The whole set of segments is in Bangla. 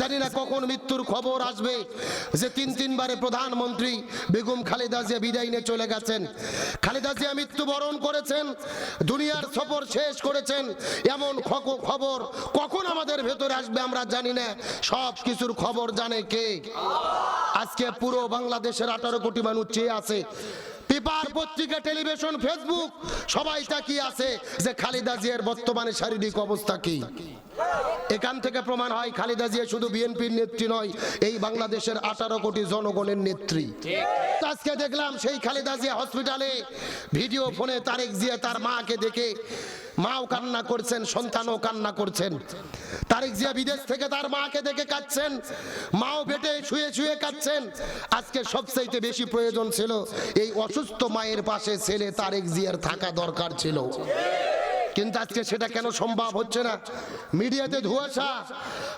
জানি না কখন মৃত্যুর খবর আসবে যে তিন তিনবারে প্রধানমন্ত্রী বেগম খালেদা জিয়া বিদায় নিয়ে চলে গেছেন। খালেদা জিয়া মৃত্যুবরণ করেছেন, দুনিয়ার সফর শেষ করেছেন। এমন খবর কখন আমাদের ভেতরে আসবে আমরা জানি না। সব কিছুর খবর জানে কে? আজকে পুরো বাংলাদেশের আঠারো কোটি মানুষ চেয়ে আছে। পেপার পত্রিকা, টেলিভিশন, ফেসবুক, সবাই তাকিয়ে আছে যে খালেদা জিয়ার বর্তমানে শারীরিক অবস্থা কি। এখান থেকে প্রমাণ হয় খালেদা জিয়া শুধু বিএনপির নেত্রী নয়, এই বাংলাদেশের আঠারো কোটি জনগণের নেত্রী। আজকে দেখলাম সেই খালেদা জিয়া হসপিটালে ভিডিও ফোনে তারেক জিয়া তার মাকে দেখে মাও কান্না করছেন, সন্তানও কান্না করছেন। তারেক জিয়া বিদেশ থেকে তার মাকে দেখে কাঁদছেন, মাও বেটে শুয়ে শুয়ে কাঁদছেন। আজকে সবচাইতে বেশি প্রয়োজন ছিল, এই অসুস্থ মায়ের পাশে ছেলে তারেক জিয়ার থাকা দরকার ছিল। কিন্তু আজকে সেটা কেন সম্ভব হচ্ছে না? মিডিয়াতে ধুয়াশা।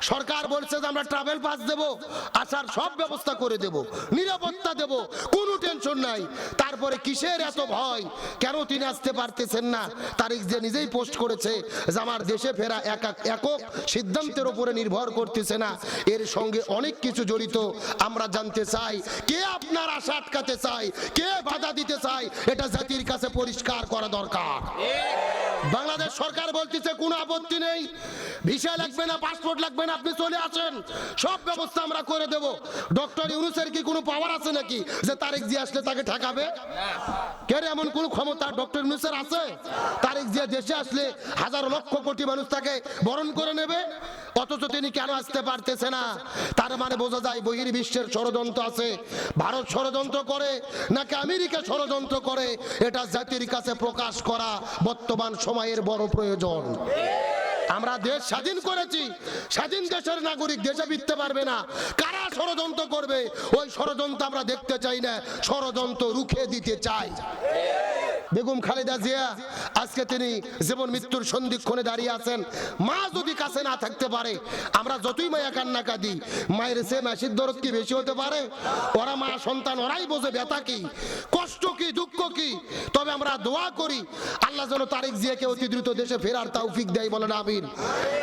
সরকার বলছে যে আমরা ট্রাভেল পাস দেব, আসার সব ব্যবস্থা করে দেব, নিরাপত্তা দেব, কোনো টেনশন নাই। তারপরে কিসের এত ভয়? কেন তিনি আসতে পারতেছেন না? তারিখ যে নিজেই পোস্ট করেছে যে আমার দেশে ফেরা একা- একক সিদ্ধান্তের উপরে নির্ভর করতেছে না। এর সঙ্গে অনেক কিছু জড়িত আমরা জানতে চাই। কে আপনার আশা আটকাতে চাই কে বাধা দিতে চাই এটা জাতির কাছে পরিষ্কার করা দরকার। বাংলাদেশ সরকার বলতেছে, কোনো আপত্তি নেই। ভিসা লাগবে না, পাসপোর্ট লাগবে না, আপনি চলে আসেন। সব ব্যবস্থা আমরা করে দেব। ডক্টর ইউনুসের কি কোনো পাওয়ার আছে নাকি? যে তারেক জি আসলে তাকে ঠেকাবে? কেন এমন কোন ক্ষমতা ডক্টর ইউনুসের আছে? তারেক জিয়া দেশে আসলে হাজার লক্ষ কোটি মানুষ তাকে বরণ করে নেবে? অথচ তিনি কেন আসতে পারতেছে না? তার মানে বোঝা যায় বহির্বিশ্বের ষড়যন্ত্র আছে। ভারত ষড়যন্ত্র করে, নাকি আমেরিকা ষড়যন্ত্র করে? এটা জাতির কাছে প্রকাশ করা বর্তমান সময়ের বড় প্রয়োজন। আমরা দেশ স্বাধীন করেছি। স্বাধীন দেশের নাগরিক দেশে ফিরতে পারবে না। কারা ষড়যন্ত্র করবে? ওই ষড়যন্ত্র আমরা দেখতে চাই না। ষড়যন্ত্র রুখে দিতে চাই। বেগম খালেদা জিয়া, আজকে তিনি জীবন মৃত্যুর সন্ধিক্ষণে দাঁড়িয়ে আছেন। মা যদি কাছে না থাকতে পারে, আমরা যতই মায়া কান্না কাঁদি মায়ের সে মাসির দরদ কি বেশি হতে পারে? ওরা মা, সন্তান, ওরাই বোঝে ব্যথা কি, কষ্ট কি, দুঃখ কি? তবে আমরা দোয়া করি, আল্লাহ যেন তারেক জিয়াকে অতি দ্রুত দেশে ফেরার তৌফিক দেয়, বলেন আমিন।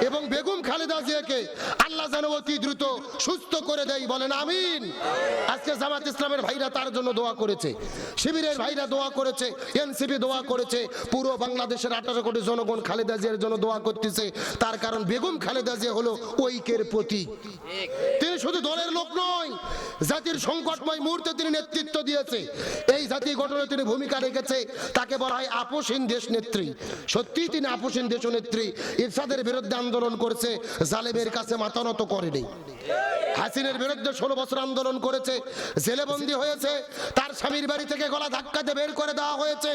এবং বেগম খালেদা জিয়াকে আল্লাহ যেন অতি দ্রুত সুস্থ করে দেয়, বলেন আমিন। আজকে জামাত ইসলামের ভাইরা তার জন্য দোয়া করেছে। শিবিরের ভাইরা দোয়া করেছে এনসিপি দোয়া করেছে। পুরো বাংলাদেশের আঠারো কোটি জনগণ খালেদা জিয়ার জন্য দোয়া করতেছে। তার কারণ বেগম খালেদা জিয়া হলো ঐক্যের প্রতীক। তিনি শুধু দলের লোক নয়, জাতির সংকটময় মুহূর্তে তিনি নেতৃত্ব দিয়েছে। এই জাতি গঠনে তিনি ভূমিকা রেখেছে, তাকে বলা হয় আপোষহীন দেশ নেত্রী। সত্যিই তিনি আপোষহীন দেশ নেত্রী। ইরশাদের বিরুদ্ধে আন্দোলন করেছে, জালেমের কাছে মাথা নত করেনি। হাসিনের বিরুদ্ধে ষোলো বছর আন্দোলন করেছে, জেলেবন্দি হয়েছে, তার স্বামীর বাড়ি থেকে গলা ধাক্কাতে বের করে দেওয়া হয়েছে।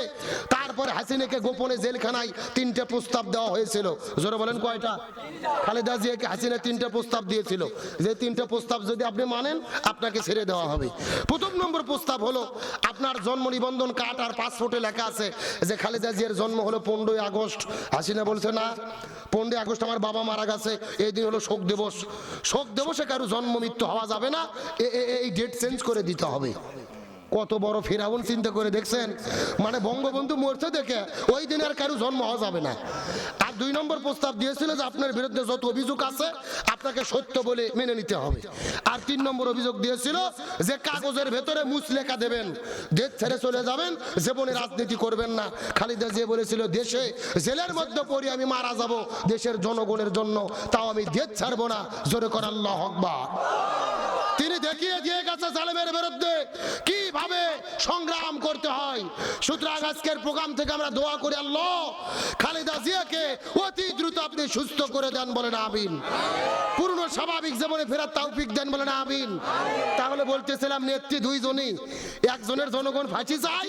তারপরে হাসিনাকে গোপনে জেলখানায় তিনটে প্রস্তাব দেওয়া হয়েছিল। জোরে বলেন কয়টা? খালেদা জিয়াকে হাসিনা তিনটে প্রস্তাব দিয়েছিল। যে তিনটে প্রস্তাব যদি আপনি মানেন, আপনাকে ছেড়ে দেওয়া হবে। প্রথম নম্বর প্রস্তাব হলো, আপনার জন্ম নিবন্ধন কার্ড আর পাসপোর্টে লেখা আছে যে খালেদা জিয়ার জন্ম হলো পনেরোই আগস্ট। হাসিনা বলছে, না, পনেরোই আগস্ট আমার বাবা মারা গেছে, এই দিন হলো শোক দিবস। শোক দিবসে কারও জন্ম, মৃত্যু হওয়া যাবে না। এই ডেট চেঞ্জ করে দিতে হবে। কত বড় ফেরাউন চিন্তা করে দেখছেন? মানে বঙ্গবন্ধু মরছে দেখে ওই দিন আর কারও জন্ম হওয়া যাবে না। আর দুই নম্বর প্রস্তাব দিয়েছিল যে আপনার বিরুদ্ধে যত অভিযোগ আছে, আপনাকে সত্য বলে মেনে নিতে হবে। আর তিন নম্বর অভিযোগ দিয়েছিল যে কাগজের ভেতরে মুছ লেখা দেবেন, দেশ ছেড়ে চলে যাবেন, জীবনে রাজনীতি করবেন না। খালিদা যে বলেছিল, দেশে জেলের মধ্যে পড়ি, আমি মারা যাব। দেশের জনগণের জন্য তাও আমি দেশ ছাড়বো না। জোরে কর, আল্লাহ আকবার। তিনি দেখিয়ে দিয়ে বিরুদ্ধে কীভাবে সংগ্রাম করতে হয়? সুতরাং আজকের প্রোগ্রাম থেকে আমরা দোয়া করি, আল্লাহ খালেদা জিয়াকে অতি দ্রুত আপনি সুস্থ করে দেন বলেন, আমিন। পূর্ণ স্বাভাবিক জীবনে ফেরার তাওফিক দেন বলেন, আমিন। তাহলে বলতেছিলাম, নেত্রী দুইজনই, একজনের জনগণ ফাঁসি চাই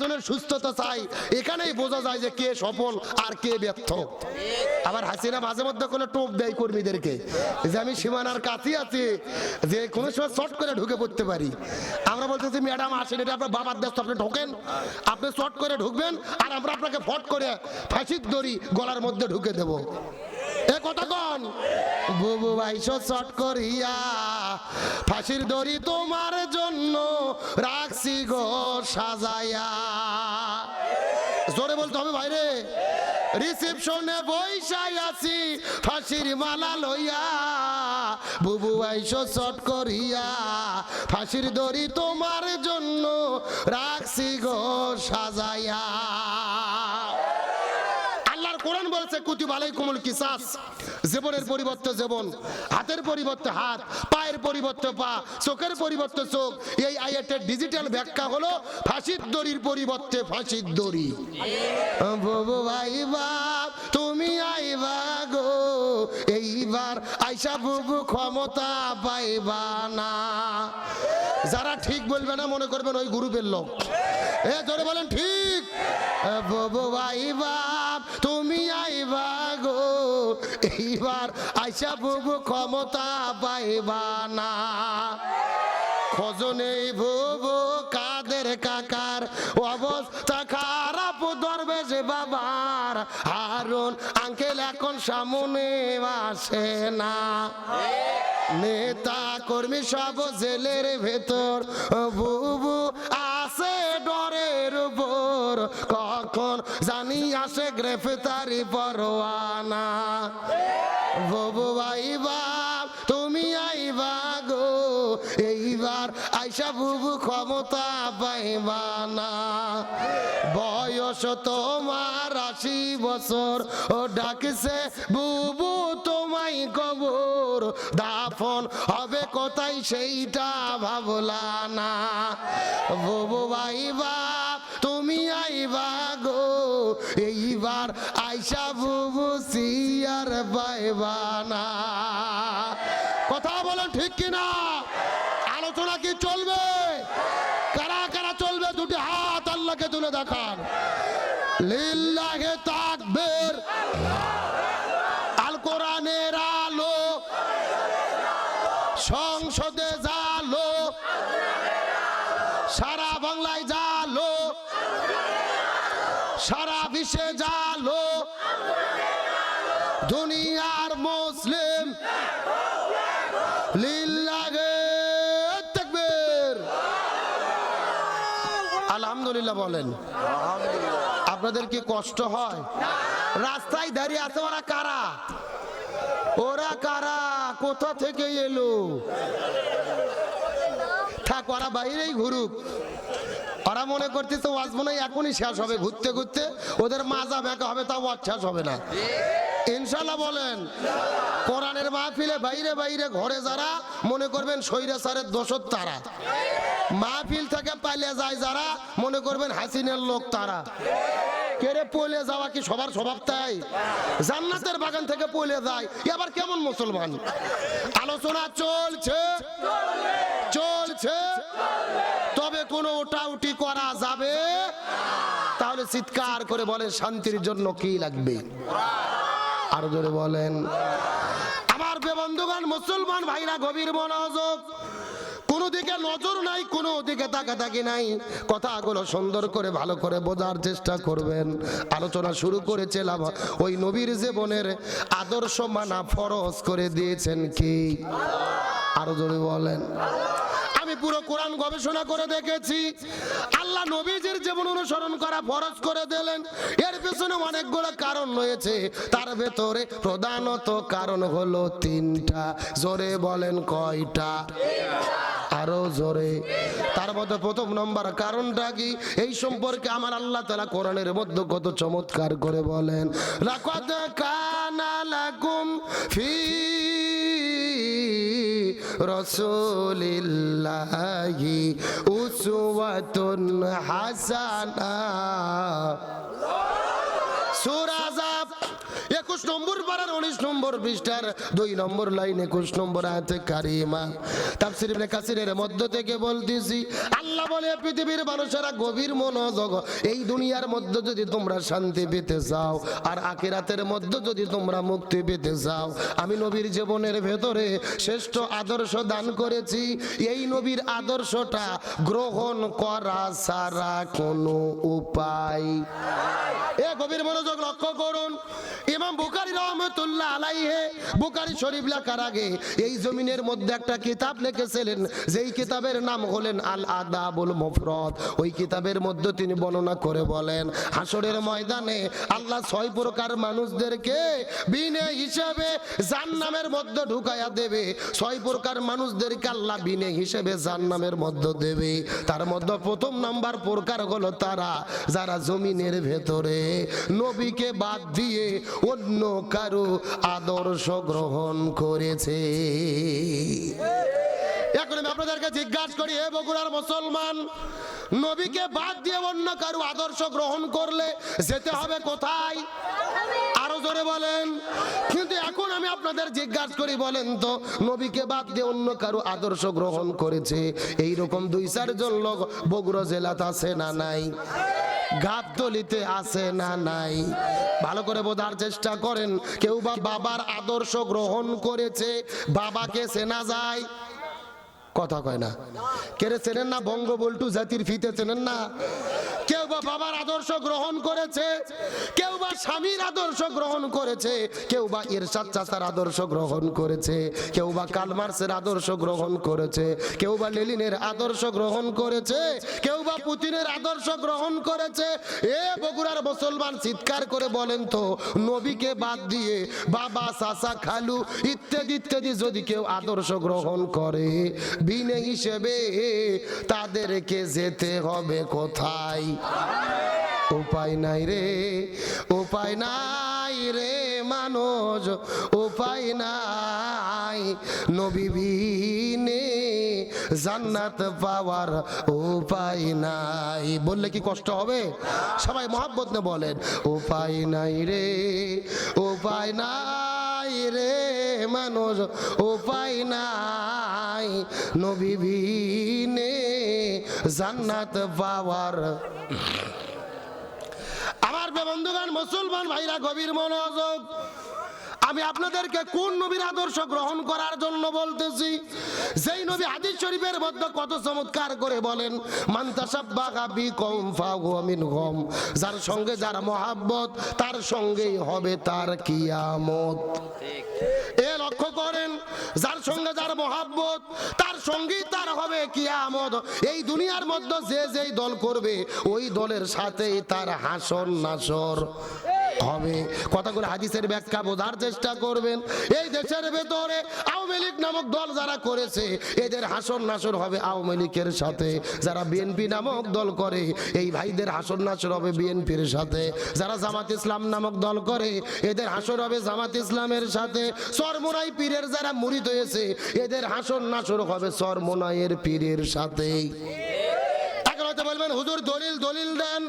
একজনের সুস্থতা চাই, এখানেই বোঝা যায় যে কে সফল আর কে ব্যর্থ। আবার হাসিনা মাঝে মধ্যে কোনো টোপ দেয় কর্মীদেরকে, যে আমি সীমানার কাছে আছি, যে কোনো সময় শর্ট করে ঢুকে পড়তে পারি। আমরা বলতেছি, ম্যাডাম, আসেন, এটা আপনার বাবার দেশ আপনি ঢোকেন। আপনি শর্ট করে ঢুকবেন আর আমরা আপনাকে ফট করে ফাঁসির দড়ি গলার মধ্যে ঢুকে দেব। এ কথা কন। বুবু ভাইসো শর্ট করিয়া ফাঁসির দড়ি তোমার জন্য রাখছি গো সাজাইয়া জোরে বলতে হবে ভাইরে। রিসেপশনে বৈশাই আছি, ফাঁসির মালা লইয়া। বুবু আইসো চট করিয়া, ফাঁসির দড়ি তোমার জন্য রাখছি গো আল্লাহর কোরআন বলছে, কুতুব আলাইকুমুল কিসাস। জীবনের পরিবর্তে জীবন, হাতের পরিবর্তে হাত, পায়ের পরিবর্তে পা, চোখের পরিবর্তে চোখ। এই আয়াতের ডিজিটাল ব্যাখ্যা হলো ফাঁসির দড়ির পরিবর্তে ফাঁসির দড়ি। ভাই বাপ, তুমি আইবা গো, এইবার আইসা বুবু ক্ষমতা পাইবা না। যারা ঠিক বলবে না, মনে করবেন ওই গ্রুপের লোক। এ ধরে বলেন, ঠিক। বাবু ভাই বাপ। তুমি আইবা গো, এইবার আইসা বুবু ক্ষমতা পাইবা না। খোঁজনে ভুবু কাদের কাকার অবস্থা খারাপ, দরবেশ বাবার হারুন, আঙ্কেল এখন সামনে আসে না। নেতা কর্মী সব জেলের ভেতর, বুবু আসে ডরের উপর। কখন জানি আসে গ্রেফতারি পরোয়ানা। বুবু ভাই বাপ তুমি আইবা গো, এইবার আইসা বুবু ক্ষমতা পাইবা না। বয়স তোমার আশি বছর, ও ডাকছে বুবু তোমায় কবর। দাফন হবে কোথায় সেইটা ভাবলা না। বুবু ভাই তুমি আইবা এইবার আইসা বুবু সিয়ার বাইবানা কথা বলেন ঠিক কিনা? আলোচনা কি চলবে? কারা কারা চলবে? দুটি হাত আল্লাহকে তুলে দেখান। লিল্লাহে আলহামদুলিল্লাহ বলেন। আপনাদের কি কষ্ট হয়? রাস্তায় দাঁড়িয়ে আছে ওরা কারা? ওরা কারা? কোথা থেকে এলো? থাক ওরা বাইরেই ঘুরুক। ওরা মনে করতেছে ওয়াজ মনে এখনই শেষ হবে। ঘুরতে ঘুরতে ওদের মাজা ব্যাকা হবে তাও ওয়াজ শেষ হবে না। ইনশাল্লাহ বলেন কোরআনের মাহফিলে বাইরে বাইরে ঘরে যারা মনে করবেন সৈরা সারের দোষর তারা। মাহফিল থেকে পালিয়ে যায় যারা, মনে করবেন হাসিনের লোক তারা। কেড়ে পলে যাওয়া কি সবার স্বভাব তাই? জান্নাতের বাগান থেকে পলে যায়। এ আবার কেমন মুসলমান? আলোচনা চলছে। চলছে। তবে কোনো ওটা উটি করা যাবে? তাহলে চিৎকার করে বলে শান্তির জন্য কি লাগবে? আরও জোরে বলেন। আমার বেবন্ধুগণ মুসলমান ভাইরা, গভীর মনোযোগ দিকে নজর নাই, কোনো দিকে তাকাতাকি নাই। কথাগুলো সুন্দর করে, ভালো করে বোঝার চেষ্টা করবেন। আলোচনা শুরু করেছিলাম ওই নবীর জীবনের আদর্শ মানা ফরজ করে দিয়েছেন কি? আরও জোরে বলেন। আমি পুরো কোরআন গবেষণা করে দেখেছি। আল্লাহ নবীজির জীবন অনুসরণ করা ফরজ করে দিলেন। এর পেছনে অনেকগুলো কারণ রয়েছে। তার ভেতরে প্রধানত কারণ হলো তিনটা। জোরে বলেন কয়টা? আরও জোরে। তার মধ্যে প্রথম নম্বর কারণটা কি? এই সম্পর্কে আমার আল্লাহ তালা কোরআনের মধ্যে কত চমৎকার করে বলেন, লাকাদ ফি রসুলিল্লাহি উসওয়াতুন হাসানা। সূরা একুশ নম্বর পারার উনিশ নম্বর পৃষ্ঠার দুই নম্বর লাইন একুশ নম্বর আয়াতে কারিমা। তাফসির ইবনে কাসিরের মধ্য থেকে বলতেছি, আল্লাহ বলে, পৃথিবীর মানুষেরা গভীর মনোযোগ। এই দুনিয়ার মধ্যে যদি তোমরা শান্তি পেতে চাও, আর আখিরাতের মধ্যে যদি তোমরা মুক্তি পেতে চাও, আমি নবীর জীবনের ভেতরে শ্রেষ্ঠ আদর্শ দান করেছি। এই নবীর আদর্শটা গ্রহণ করা ছাড়া কোনো উপায়। এ গভীর মনোযোগ লক্ষ্য করুন ইমাম বুকারি রহমতুল্লাহ আলাইহে। বুকারি শরীফ লেখার আগে এই জমিনের মধ্যে একটা কিতাব লিখেছিলেন, যেই কিতাবের নাম হলেন আল আদাবুল মুফরদ। ওই কিতাবের মধ্যে তিনি বর্ণনা করে বলেন হাসরের ময়দানে আল্লাহ ছয় প্রকার মানুষদেরকে বিনে হিসেবে জান্নামের মধ্যে ঢুকাইয়া দেবে। ছয় প্রকার মানুষদেরকে আল্লাহ বিনে হিসেবে জান্নামের মধ্যে দেবে। তার মধ্যে প্রথম নাম্বার প্রকার হলো তারা, যারা জমিনের ভেতরে নবীকে বাদ দিয়ে অন্য কারও আদর্শ গ্রহণ করেছে। এখন আমি আপনাদেরকে জিজ্ঞাসা করি, হে বগুড়ার মুসলমান, নবীকে বাদ দিয়ে অন্য কারও আদর্শ গ্রহণ করলে যেতে হবে কোথায়? আরও জোরে বলেন। কিন্তু এখন আমি আপনাদের জিজ্ঞাসা করি, বলেন তো, নবীকে বাদ দিয়ে অন্য কারও আদর্শ গ্রহণ করেছে? এই রকম দুই চারজন লোক বগুড়া জেলাতে আছে না নাই? গাবতলিতে আছে না নাই? ভালো করে বোঝার চেষ্টা করেন। কেউ বা বাবার আদর্শ গ্রহণ করেছে, বাবাকে চেনা যায়। কথা কয় না। কেড়ে চেনেন না বঙ্গবল্টু জাতির ফিতে চেনেন না? কেউ বা বাবার আদর্শ গ্রহণ করেছে, কেউ বা স্বামীর আদর্শ গ্রহণ করেছে, কেউ বা ইরশাদ চাচার আদর্শ গ্রহণ করেছে, কেউ বা কালমার্সের আদর্শ গ্রহণ করেছে, কেউ বা লেলিনের আদর্শ গ্রহণ করেছে, কেউ বা পুতিনের আদর্শ গ্রহণ করেছে। এ বগুড়ার মুসলমান চিৎকার করে বলেন তো, নবীকে বাদ দিয়ে বাবা, চাচা, খালু ইত্যাদি ইত্যাদি যদি কেউ আদর্শ গ্রহণ করে বিনে হিসেবে তাদেরকে যেতে হবে কোথায়? উপায় নাই রে, উপায় নাই রে মানুষ, উপায় নাই। নবীবিনে জান্নাত পাওয়ার উপায় নাই। বললে কি কষ্ট হবে? সবাই মহাব্বত বলেন, উপায় নাই রে, উপায় নাই রে। মানুষ উপায় নাই। নবী বিনে জান্নাত পাওয়ার। আমার বন্ধুগান মুসলমান ভাইরা গভীর মনোযোগ আমি আপনাদেরকে কোন নবীর আদর্শ গ্রহণ করার জন্য বলতেছি? যেই নবী হাদিস শরীফের মধ্যে কত চমৎকার করে বলেন যার সঙ্গে যার মহাব্বত, তার সঙ্গেই হবে তার কিয়ামত। এ লক্ষ্য করেন, যার সঙ্গে যার মহাব্বত, তার সঙ্গেই তার হবে কিয়ামত। এই দুনিয়ার মধ্যে যে যেই দল করবে, ওই দলের সাথেই তার হাসর নাসর হবে। কথাগুলো হাদিসের ব্যাখ্যা বোঝার চেষ্টা করবেন। এই দেশের ভেতরে আওয়ামী লীগ নামক দল যারা করেছে, এদের হাসর নাসর হবে আওয়ামী লীগের সাথে। যারা বিএনপি নামক দল করে, এই ভাইদের হাসর নাসর হবে বিএনপির সাথে। যারা জামাত ইসলাম নামক দল করে, এদের হাসর হবে জামাত ইসলামের সাথে। সরমোনাই পীরের যারা মুরিদ হয়েছে, এদের হাসর নাসর হবে সরমোনাইয়ের পীরের সাথেই। হয়তো বলবেন হুজুর দলিল দলিল দেন,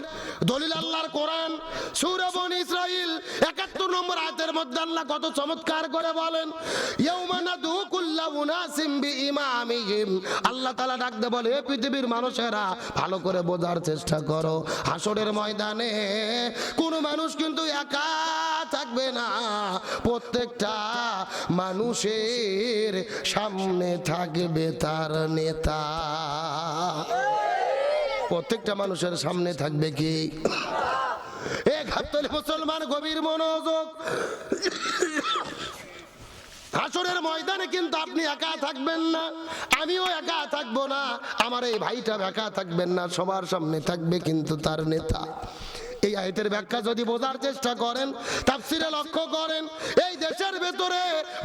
দলিল আল্লাহর কোরআন। সূরা ইসরাইল 71 নম্বর আয়াতের মধ্যে আল্লাহ কত চমৎকার করে বলেন আল্লাহ তাআলা ডাক দে বলে হে পৃথিবীর মানুষেরা, ভালো করে বোঝার চেষ্টা করো। হাসরের ময়দানে কোন মানুষ কিন্তু একা থাকবে না। প্রত্যেকটা মানুষের সামনে থাকবে তার নেতা। প্রত্যেকটা মানুষের সামনে থাকবে কি? এক মুসলমান গভীর মনোযোগ। হাসরের ময়দানে কিন্তু আপনি একা থাকবেন না। আমিও একা থাকব না। আমার এই ভাইটা একা থাকবেন না। সবার সামনে থাকবে কিন্তু তার নেতা। এই আয়তের ব্যাখ্যা যদি বোঝার চেষ্টা করেন, তাফসিরে লক্ষ্য করেন, এই দেশের ভেতরে,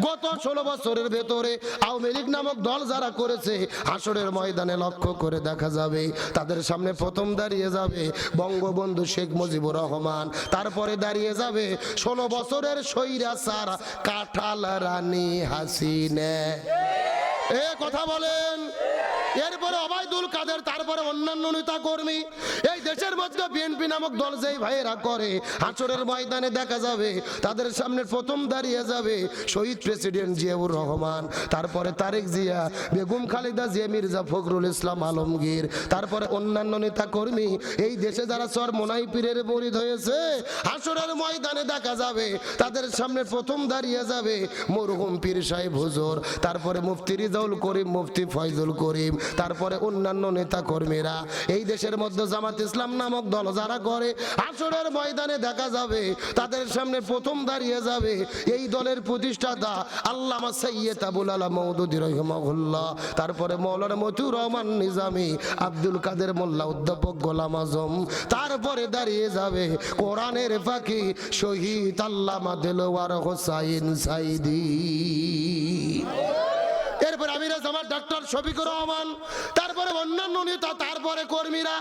গত ষোলো বছরের ভেতরে আওয়ামী লীগ নামক দল যারা করেছে, হাসরের ময়দানে লক্ষ্য করে দেখা যাবে, তাদের সামনে প্রথম দাঁড়িয়ে যাবে বঙ্গবন্ধু শেখ মুজিবুর রহমান। তারপরে দাঁড়িয়ে যাবে ষোলো বছরের সৈরা সার কাঁঠাল রানী হাসিনে। এ কথা বলেন। এরপরে অবায়দুল কাদের, তারপরে অন্যান্য নেতা কর্মী। এই দেশের মধ্যে বিএনপি নামক দল যেই ভাইয়েরা করে, হাঁচরের ময়দানে দেখা যাবে, তাদের সামনে প্রথম দাঁড়িয়ে যাবে শহীদ প্রেসিডেন্ট জিয়াউর রহমান, তারপরে তারেক জিয়া, বেগম খালেদা জিয়া, মির্জা ফখরুল ইসলাম আলমগীর, তারপরে অন্যান্য নেতা কর্মী। এই দেশে যারা সর মোনাই পীরের মরিদ হয়েছে হাসরের ময়দানে দেখা যাবে, তাদের সামনে প্রথম দাঁড়িয়ে যাবে মরহুম পীর সাহেব হুজুর, তারপরে মুফতি রিজাউল করিম, মুফতি ফয়জুল করিম তারপরে অন্যান্য নেতা কর্মীরা এই দেশের মধ্যে জামাত ইসলাম নামক দল যারা করে, আসরের ময়দানে দেখা যাবে, তাদের সামনে প্রথম দাঁড়িয়ে যাবে। এই দলের প্রতিষ্ঠাতা আল্লামা সৈয়দ আবুল আলা মৌদুদি রহমাহুল্লাহ, তারপরে মৌলানা মতিউর রহমান নিজামী, আব্দুল কাদের মোল্লা অধ্যাপক গোলাম আজম, তারপরে দাঁড়িয়ে যাবে কোরআনের পাখি শহীদ আল্লামা দেলোয়ার হোসাইন সাইদি। এরপরে আমির আমার ডাক্তার শফিকুর রহমান, তারপরে অন্যান্য নেতা, তারপরে কর্মীরা,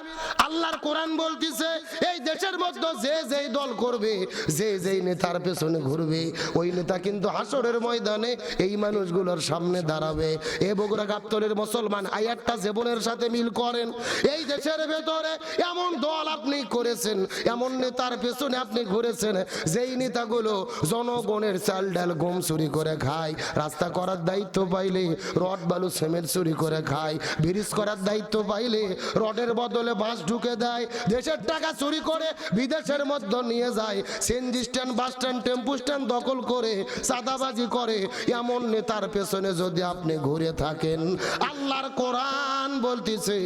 আল্লাহর কোরআন বলতিছে, এই দেশের মধ্যে যে যেই দল করবে, যে যেই নেতার পেছনে ঘুরবে, ওই নেতা কিন্তু হাসরের ময়দানে এই মানুষগুলোর সামনে দাঁড়াবে। এ বগুড়া গাপ্তরের মুসলমান আয়াতটা জীবনের সাথে মিল করেন। এই দেশের ভেতরে এমন দল আপনি করেছেন, এমন নেতার পেছনে আপনি ঘুরেছেন, যেই নেতাগুলো জনগণের চাল ডাল গম চুরি করে খায়। রাস্তা করার দায়িত্ব পাইলে রড বালু সিমেন্ট চুরি করে খায়। ব্রিজ করার দায়িত্ব পাইলে রডের বদলে বাস ঢুকে দেয়। দেশের টাকা চুরি করে বিদেশের মধ্যে নিয়ে যায়। CNG stand bus stand, tempo stand দখল করে চাঁদাবাজি করে। এমন নেতার পেছনে যদি আপনি ঘুরে থাকেন, আল্লাহর কোরআন বলতেছে,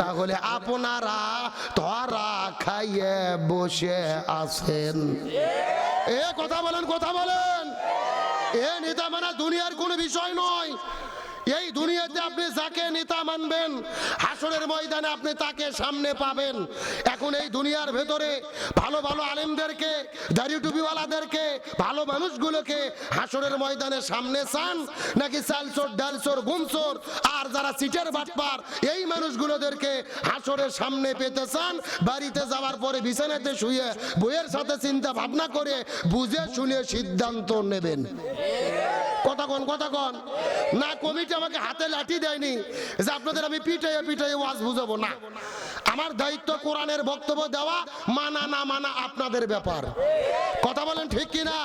তাহলে আপনারা ধরা খাইয়ে বসে আছেন। এ কথা বলেন কথা বলেন। এ নেতা মানা দুনিয়ার কোনো বিষয় নয়। এই দুনিয়াতে আপনি যাকে নেতা মানবেন, হাসরের ময়দানে আপনি তাকে সামনে পাবেন। এখন এই দুনিয়ার ভেতরে ভালো ভালো আলেমদেরকে, দাড়ি টুপিওয়ালাদেরকে, ভালো মানুষগুলোকে হাসরের ময়দানে সামনে চান, নাকি চালচোর, ডালচোর, গুমচোর, আর যারা সিটের বাটপার, এই মানুষগুলোদেরকে হাসরের সামনে পেতে চান, বাড়িতে যাওয়ার পরে বিছানাতে শুয়ে বইয়ের সাথে চিন্তা ভাবনা করে বুঝে শুনে সিদ্ধান্ত নেবেন। কথা কন কথা কন। না কমিটি আমাকে হাতে লাঠি দেয়নি যে আপনাদের আমি পিটাইয়ে পিটাইয়ে ওয়াজ বুঝাবো। না, আমার দায়িত্ব কোরআনের বক্তব্য দেওয়া, মানা না মানা আপনাদের ব্যাপার। কথা বলেন ঠিক কিনা?